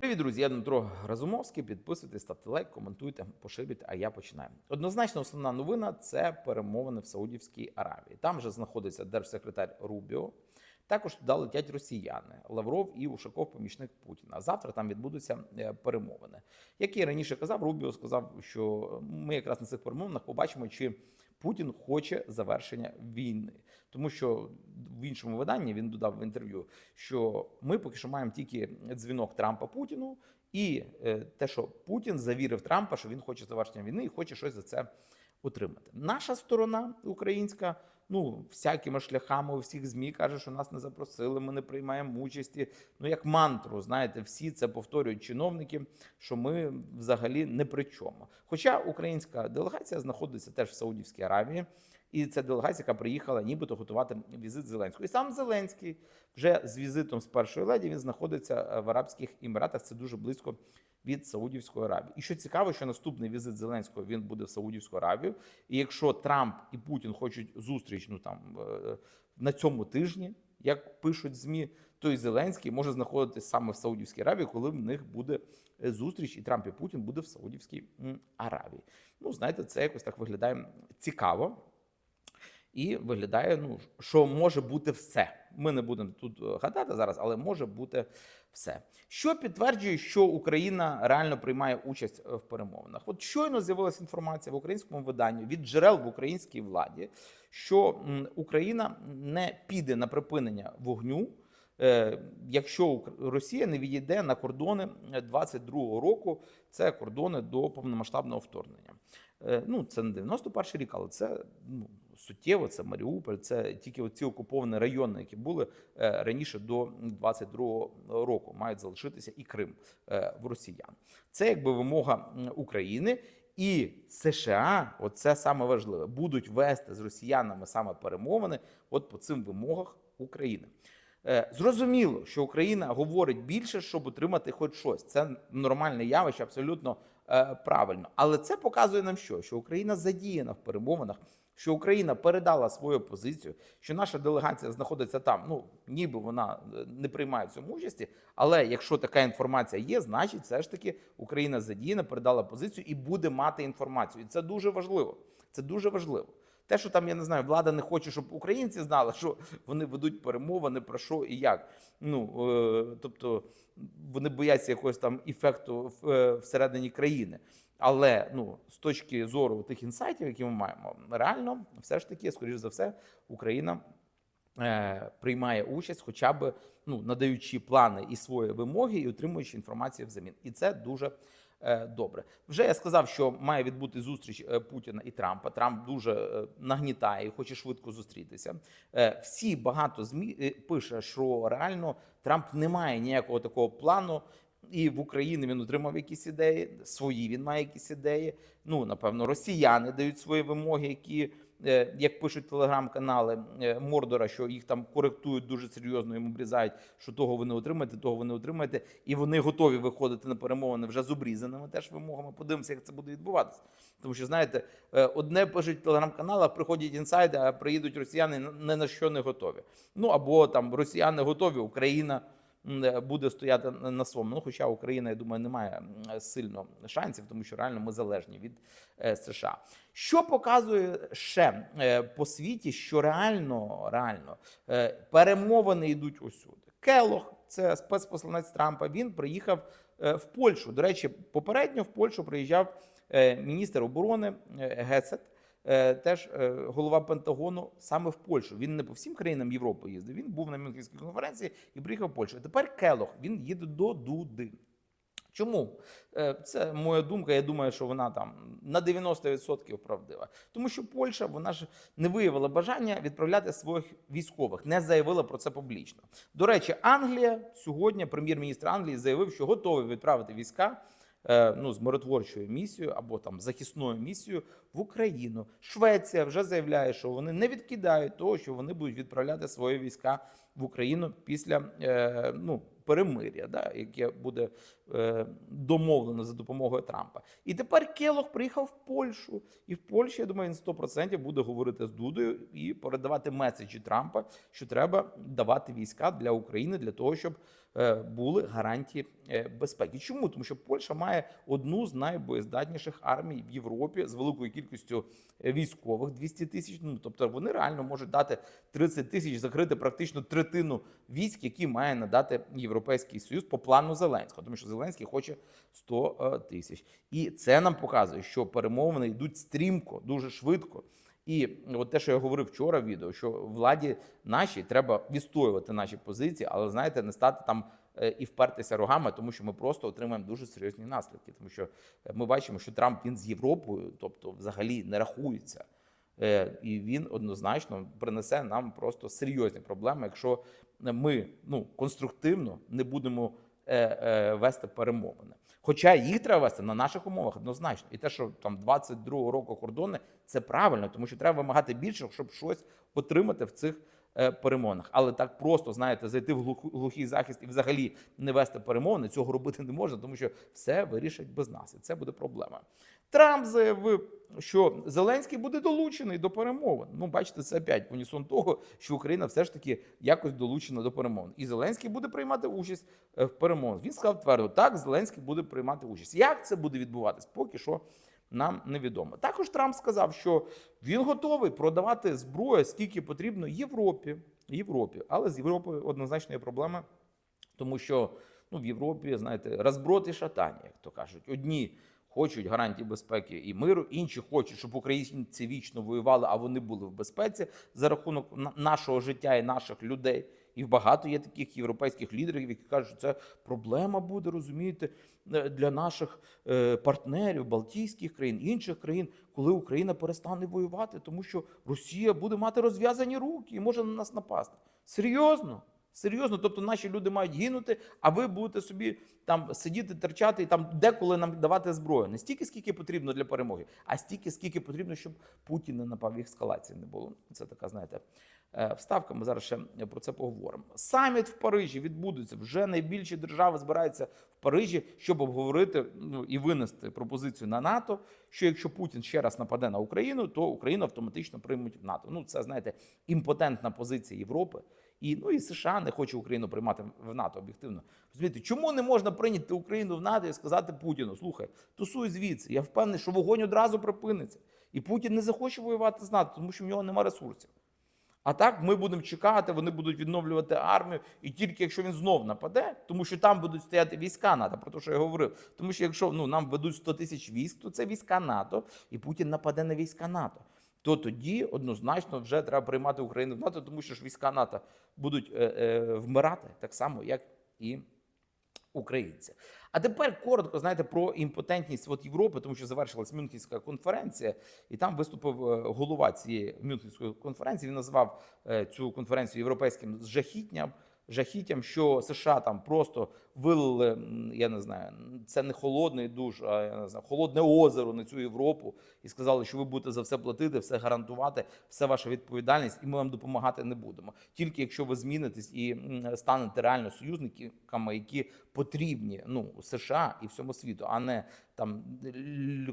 Привіт, друзі! Я Дмитро Разумовський. Підписуйтесь, ставте лайк, коментуйте, поширюйте. А я починаю. Однозначно, основна новина це перемовини в Саудівській Аравії. Там же знаходиться держсекретар Рубіо. Також туди летять росіяни Лавров і Ушаков, помічник Путіна. Завтра там відбудуться е, перемовини. Як я раніше казав, Рубіо сказав, що ми якраз на цих перемовинах побачимо, чи Путін хоче завершення війни, тому що в іншому виданні він додав в інтерв'ю, що ми поки що маємо тільки дзвінок Трампа Путіну, і е, те, що Путін завірив Трампа, що він хоче завершення війни і хоче щось за це отримати. Наша сторона українська. Ну, всякими шляхами у всіх змі каже, що нас не запросили, ми не приймаємо участі. Ну, як мантру, знаєте, всі це повторюють чиновники, що ми взагалі не при чому. Хоча українська делегація знаходиться теж в Саудівській Аравії, і це делегація, яка приїхала нібито готувати візит Зеленського. І сам Зеленський вже з візитом з першої леді він знаходиться е, в Арабських Еміратах. Це дуже близько від Саудівської Аравії. І що цікаво, що наступний візит Зеленського він буде в Саудівську Аравію. І якщо Трамп і Путін хочуть зустріч, ну там е, на цьому тижні, як пишуть змі, то і Зеленський може знаходитись саме в Саудівській Аравії, коли в них буде е, зустріч, і Трамп і Путін буде в Саудівській Аравії. Ну знаєте, це якось так виглядає цікаво. І виглядає, ну що може бути все. Ми не будемо тут е, гадати зараз, але може бути все. Що підтверджує, що Україна реально приймає участь е, в перемовинах? От щойно з'явилася інформація в українському виданні від джерел в українській владі, що Україна не піде на припинення вогню. е, Якщо Росія не відійде на кордони 22-го року, це кордони до повномасштабного вторгнення. Ну, це не 91 рік, але це ну, суттєво, це Маріуполь, це тільки оці окуповані райони, які були е, раніше до 22-го року, мають залишитися і Крим е, в росіян. Це якби вимога України. І США, оце саме важливе, будуть вести з росіянами саме перемовини, от по цим вимогах України. Е, Зрозуміло, що Україна говорить більше, щоб отримати хоч щось. Це нормальне явище, абсолютно правильно. Але це показує нам що? Що Україна задіяна в перемовинах, що Україна передала свою позицію, що наша делегація знаходиться там. Ну ніби вона е, не приймає в цьому участі. Але якщо така інформація є, значить все ж таки Україна задіяна, передала позицію і буде мати інформацію. І це дуже важливо. Це дуже важливо. Те, що там я не знаю, влада не хоче, щоб українці знали, що вони ведуть перемовини про що і як. Ну е, тобто вони бояться якогось там ефекту в, е, всередині країни. Але ну з точки зору тих інсайтів, які ми маємо, реально все ж таки, скоріш за все, Україна е, приймає участь, хоча б ну надаючи плани і свої вимоги, і отримуючи інформацію взамін. І це дуже добре. Вже я сказав, що має відбути зустріч е, Путіна і Трампа. Трамп дуже е, нагнітає і хоче швидко зустрітися. Е, Всі багато змі е, пише, що реально Трамп не має ніякого такого плану. І в Україні він отримав якісь ідеї, свої він має якісь ідеї. Ну, напевно, росіяни дають свої вимоги, які, е, як пишуть телеграм-канали е, Мордора, що їх там коректують дуже серйозно, йому обрізають, що того ви не отримаєте, того ви не отримаєте. І вони готові виходити на перемовини вже з обрізаними теж вимогами. Подивимося, як це буде відбуватися. Тому що, знаєте, е, одне пишуть в телеграм-каналах, приходять інсайди, а приїдуть росіяни не на що не готові. Ну або там росіяни готові, Україна е, буде стояти на своєму. Ну, хоча Україна, я думаю, не має сильно шансів, тому що реально ми залежні від е, США. Що показує ще е, по світі, що реально, реально е, перемовини йдуть усюди. Келох, це спецпосланець Трампа. Він приїхав е, в Польщу. До речі, попередньо в Польщу приїжджав е, міністр оборони е, Гесет. Е, Теж е, голова Пентагону саме в Польщу. Він не по всім країнам Європи їздив. Він був на Мюнхенській конференції і приїхав в Польщу. А тепер Келох він їде до Дуди. Чому? Е, Це моя думка. Я думаю, що вона там на 90% правдива. Тому що Польща вона ж не виявила бажання відправляти своїх військових, не заявила про це публічно. До речі, Англія сьогодні, прем'єр-міністр Англії, заявив, що готовий відправити війська. Е, Ну, з миротворчою місією або там захисною місією в Україну. Швеція вже заявляє, що вони не відкидають того, що вони будуть відправляти свої війська в Україну після е, ну, перемир'я, да, яке буде е, домовлено за допомогою Трампа. І тепер Келох приїхав в Польщу, і в Польщі, я думаю, він 100% буде говорити з Дудою і передавати меседжі Трампа, що треба давати війська для України для того, щоб е, були гарантії безпеки. Чому? Тому що Польща має одну з найбоєздатніших армій в Європі з великою кількістю військових 200 тисяч. Ну тобто вони реально можуть дати 30 тисяч, закрити практично третину військ, які має надати Європейський Союз по плану Зеленського, тому що Зеленський хоче 100 е, тисяч. І це нам показує, що перемовини йдуть стрімко, дуже швидко. І от те, що я говорив вчора в відео, що владі нашій треба відстоювати наші позиції, але знаєте, не стати там е, і впертися рогами, тому що ми просто отримаємо дуже серйозні наслідки. Тому що е, ми бачимо, що Трамп він з Європою, тобто взагалі не рахується. Е, І він однозначно принесе нам просто серйозні проблеми, якщо ми ну конструктивно не будемо е, е, вести перемовини. Хоча їх треба вести на наших умовах однозначно. І те, що там 22-го року кордони, це правильно, тому що треба вимагати більше, щоб щось отримати в цих перемовинах. Але так просто знаєте, зайти в глухий захист і взагалі не вести перемовини, цього робити не можна, тому що все вирішать без нас, і це буде проблема. Трамп заявив, що Зеленський буде долучений до перемовин. Ну, бачите, це опять в унісон того, що Україна все ж таки якось долучена до перемовин. І Зеленський буде приймати участь е, в перемовинах. Він сказав твердо, так, Зеленський буде приймати участь. Як це буде відбуватись? Поки що нам невідомо. Також Трамп сказав, що він готовий продавати зброю, скільки потрібно Європі. Європі. Але з Європою однозначно є проблема, тому що ну, в Європі, знаєте, розброд і шатання, як то кажуть. Одні хочуть гарантії безпеки і миру, інші хочуть, щоб українці вічно воювали, а вони були в безпеці за рахунок на- нашого життя і наших людей. І багато є таких європейських лідерів, які кажуть, що це проблема буде, розумієте, е, для наших е, партнерів, Балтійських країн, інших країн, коли Україна перестане воювати, тому що Росія буде мати розв'язані руки і може на нас напасти. Серйозно? Серйозно, тобто наші люди мають гинути, а ви будете собі там сидіти, терчати і там деколи нам давати зброю. Не стільки, скільки потрібно для перемоги, а стільки, скільки потрібно, щоб Путін не напав ескалації не було. Це така, знаєте, вставка. Ми зараз ще про це поговоримо. Саміт в Парижі відбудеться. Вже найбільші держави збираються в Парижі, щоб обговорити ну, і винести пропозицію на НАТО. Що якщо Путін ще раз нападе на Україну, то Україну автоматично приймуть в НАТО. Ну це знаєте, імпотентна позиція Європи. І ну і США не хоче Україну приймати в НАТО об'єктивно. Розумієте, чому не можна прийняти Україну в НАТО і сказати Путіну: слухай, тусуй звідси. Я впевнений, що вогонь одразу припиниться. І Путін не захоче воювати з НАТО, тому що в нього немає ресурсів. А так ми будемо чекати, вони будуть відновлювати армію, і тільки якщо він знов нападе, тому що там будуть стояти війська НАТО, про те, що я говорив. Тому що якщо ну нам ведуть 100 тисяч військ, то це війська НАТО, і Путін нападе на війська НАТО. То тоді однозначно вже треба приймати Україну в НАТО, тому що ж війська НАТО будуть е, е, вмирати так само, як і українці. А тепер коротко знаєте про імпотентність от Європи, тому що завершилась Мюнхенська конференція, і там виступив е, голова цієї Мюнхенської конференції. Він назвав е, цю конференцію європейським жахітням. Жахіттям, що США там просто вилили, я не знаю, це не холодний душ, а я не знаю, холодне озеро на цю Європу, і сказали, що ви будете за все платити, все гарантувати, все ваша відповідальність, і ми вам допомагати не будемо. Тільки якщо ви змінитесь і станете реально союзниками, які потрібні ну США і всьому світу, а не там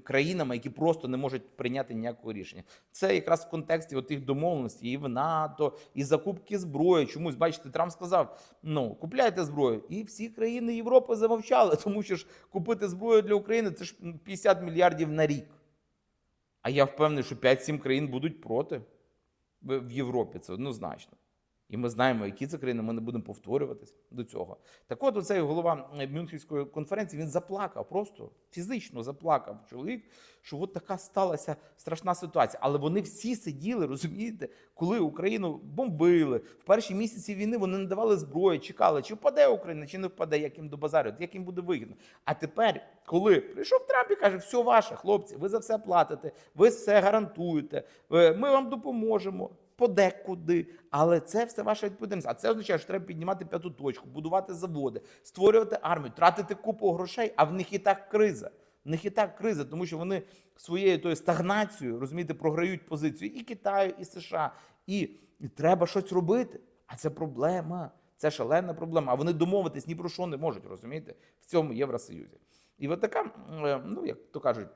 країнами, які просто не можуть прийняти ніякого рішення. Це якраз в контексті тих домовленостей і в НАТО, і закупки зброї. Чомусь бачите, Трамп сказав: ну купляйте зброю, і всі країни Європи замовчали, тому що ж купити зброю для України це ж 50 мільярдів на рік. А я впевнений, що 5-7 країн будуть проти в Європі. Це однозначно. І ми знаємо, які це країни, ми не будемо повторюватись до цього. Так от, оцей голова е, Мюнхенської конференції він заплакав, просто фізично заплакав чоловік, що от така сталася страшна ситуація. Але вони всі сиділи, розумієте, коли Україну бомбили в перші місяці війни. Вони не давали зброї, чекали, чи впаде Україна, чи не впаде, як їм до базарю, як їм буде вигідно. А тепер, коли прийшов Трамп і каже, все ваше, хлопці, ви за все платите, ви все гарантуєте, е, ми вам допоможемо. Подекуди, але це все ваша відповідальність. А це означає, що треба піднімати п'яту точку, будувати заводи, створювати армію, тратити купу грошей, а в них і так криза. В них і так криза, тому що вони своєю тою стагнацією, розумієте, програють позицію і Китаю, і США. І, і треба щось робити. А це проблема. Це шалена проблема. А вони домовитись ні про що не можуть, розумієте, в цьому Євросоюзі. І от така, е, ну як то кажуть,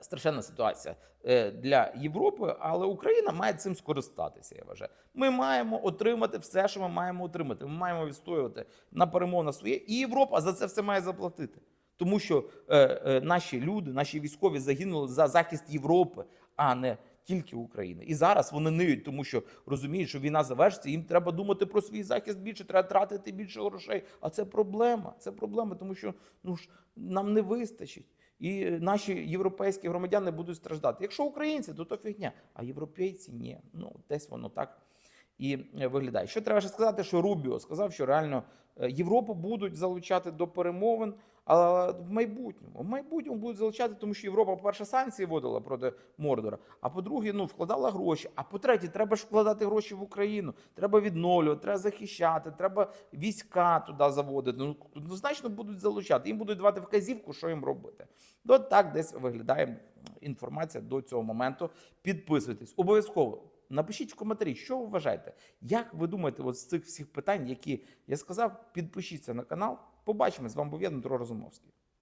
страшенна ситуація е, для Європи, але Україна має цим скористатися. Я вважаю. Ми маємо отримати все, що ми маємо отримати. Ми маємо відстоювати на перемогу на своє, і Європа за це все має заплатити. Тому що е, е, наші люди, наші військові загинули за захист Європи, а не тільки України. І зараз вони ниють, тому що розуміють, що війна завершиться. Їм треба думати про свій захист більше, треба тратити більше грошей. А це проблема. Це проблема, тому що ну ж нам не вистачить. І наші європейські громадяни будуть страждати. Якщо українці, то то фігня, а європейці ні. Ну десь воно так і е, виглядає. Що треба ще сказати, що Рубіо сказав, що реально е, Європу будуть залучати до перемовин, але в майбутньому. В майбутньому будуть залучати, тому що Європа, по-перше, санкції вводила проти Мордора, а по-друге, ну вкладала гроші. А по-третє, треба ж вкладати гроші в Україну. Треба відновлювати, треба захищати, треба війська туди заводити. Ну однозначно будуть залучати. Їм будуть давати вказівку, що їм робити. От так десь виглядає інформація до цього моменту. Підписуйтесь обов'язково. Напишіть в коментарі, що ви вважаєте. Як ви думаєте, от з цих всіх питань, які я сказав, підпишіться на канал. Побачимо з вами був Дмитро Розумовський.